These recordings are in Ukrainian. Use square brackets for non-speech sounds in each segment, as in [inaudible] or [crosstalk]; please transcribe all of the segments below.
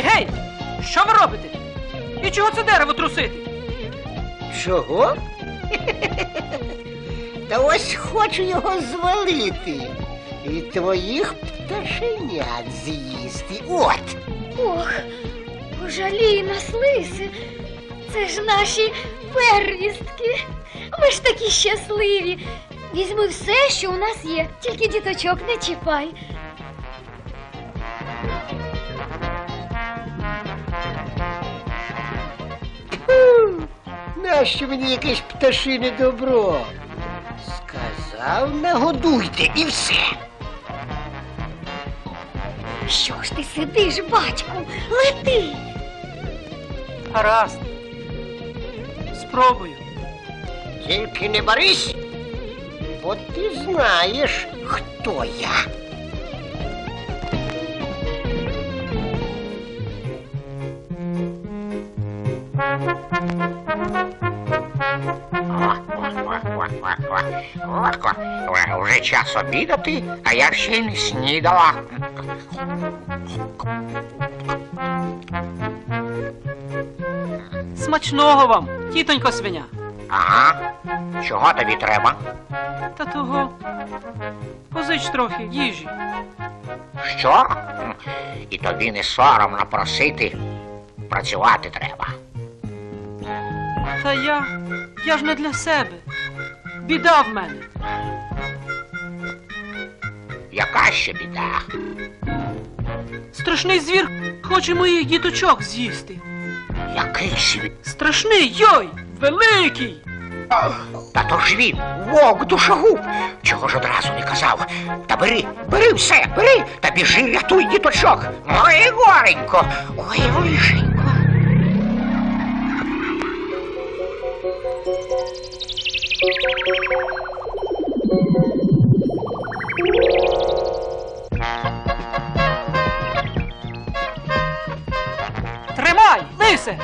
Гей, гей! Що ви робите? І чого це дерево трусити? Чого? Та ось хочу його звалити. І твоїх пташенят з'їсти. От. Ох, пожалій нас, лиси. Це ж наші первістки. Ми ж такі щасливі. Візьми все, що у нас є, тільки діточок не чіпай. Нащо мені якесь пташине добро? Сказав, нагодуйте і все. Що ж ти сидиш, батьку? Лети. Гаразд. Спробую. Тільки не борись, бо ти знаєш, хто я. Латко, вже час обідати, а я ще й не снідала. Смачного вам, тітонько свиня. Ага. Чого тобі треба? Та того. Позич трохи їжі. Що? І тобі не соромно просити. Працювати треба. Та я. Я ж не для себе. Біда в мене. Яка ще біда? Страшний звір хоче моїх діточок з'їсти. Який світ? Страшний йой! Великий! Та то ж він, вовк душогуб. Чого ж одразу не казав? Та бери, бери все, бери, та біжи, рятуй діточок. Ой, горенько, ой, лишенько. Тримай, лисе!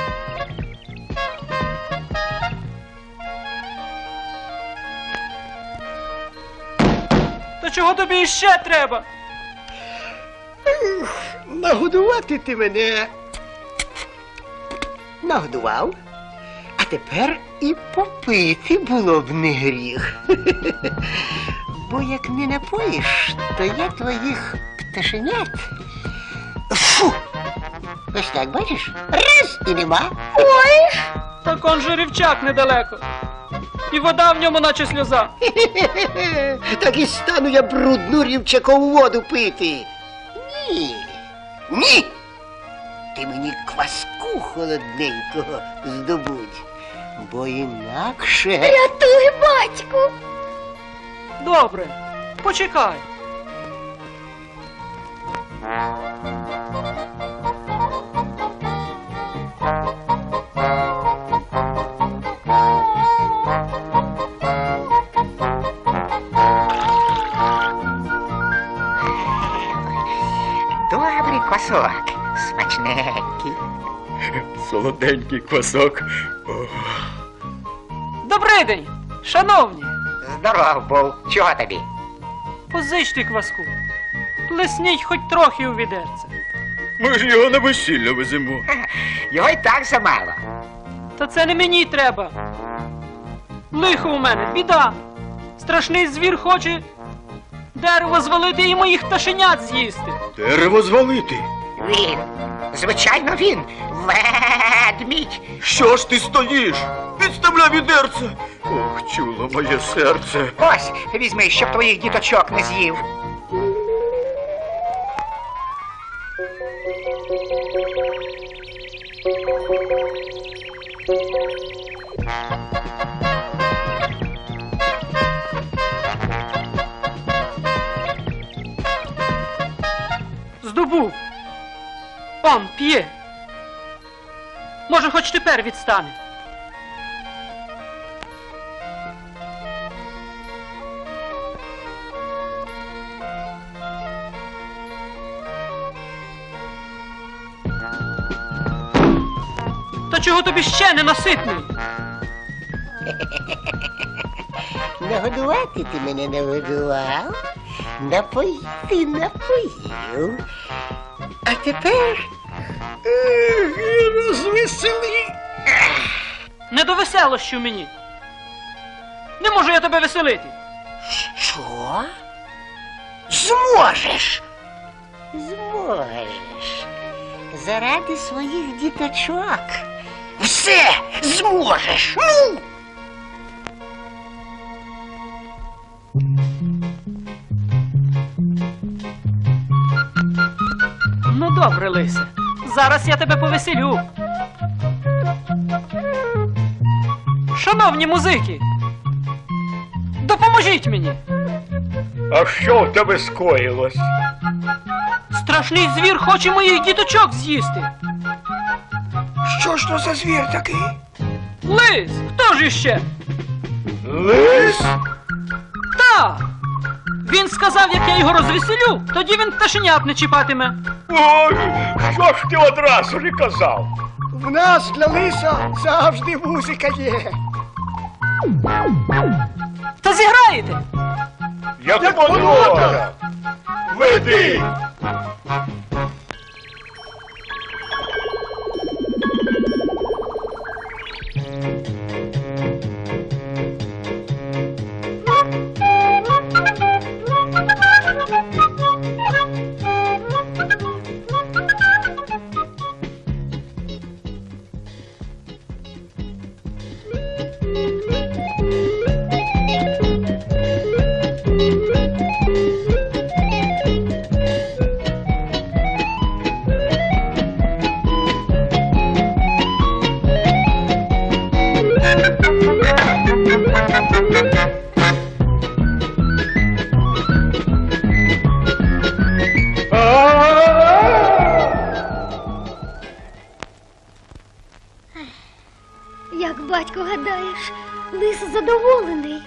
То чого тобі іще треба? Нагодувати ти мене. Нагодував. Тепер і попити було б не гріх. [laughs] Бо як не напоїш, то я твоїх пташенят. Фу! Ось так, бачиш? Раз і нема. Ой, Так он же рівчак недалеко. І вода в ньому, наче сльоза. [laughs] Так і стану я брудну рівчакову воду пити. Ні. Ні. Ти мені кваску холодненького здобудь, бо інакше. рятуй, батьку. Добре, почекай. Добрий квасок, смачненький. Солоденький квасок. Шановні. Здоров був. Чого тобі? Позичте кваску. Плесніть хоч трохи у відерце. Ми ж його на весілля веземо. [laughs] Його й так замало. Та це не мені треба. Лихо у мене, біда. Страшний звір хоче дерево звалити і моїх пташенят з'їсти. Дерево звалити. Він, звичайно, він. Ведмідь. Що ж ти стоїш? Підставляй відерце. Ох, чуло моє серце. Ось, візьми, щоб твоїх діточок не з'їв. Здобув. Он п'є. Може, хоч тепер відстане. Та чого тобі ще не наситний? [laughs] Нагодувати ти мене нагодував, напоїти напоїв. А тепер Розвесели. Веселощів мені. Не можу я тебе веселити. Що? Зможеш. Зможеш. Заради своїх діточок. Все зможеш. Ну. Ну добре, лисе. Зараз я тебе повеселю. Шановні музики, допоможіть мені. А що в тебе скоїлось? Страшний звір хоче моїх діточок з'їсти. Що ж то за звір такий? Лис, хто ж іще? Лис? Так. Він сказав, як я його розвеселю, тоді він пташенят не чіпатиме. Ой, що ж ти одразу не казав? В нас для лиса завжди музика є. Та зіграєте. Як подобає. Веди. Батько гадаєш, лис задоволений.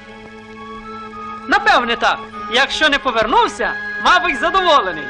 Напевне так. Якщо не повернувся, мабуть, задоволений.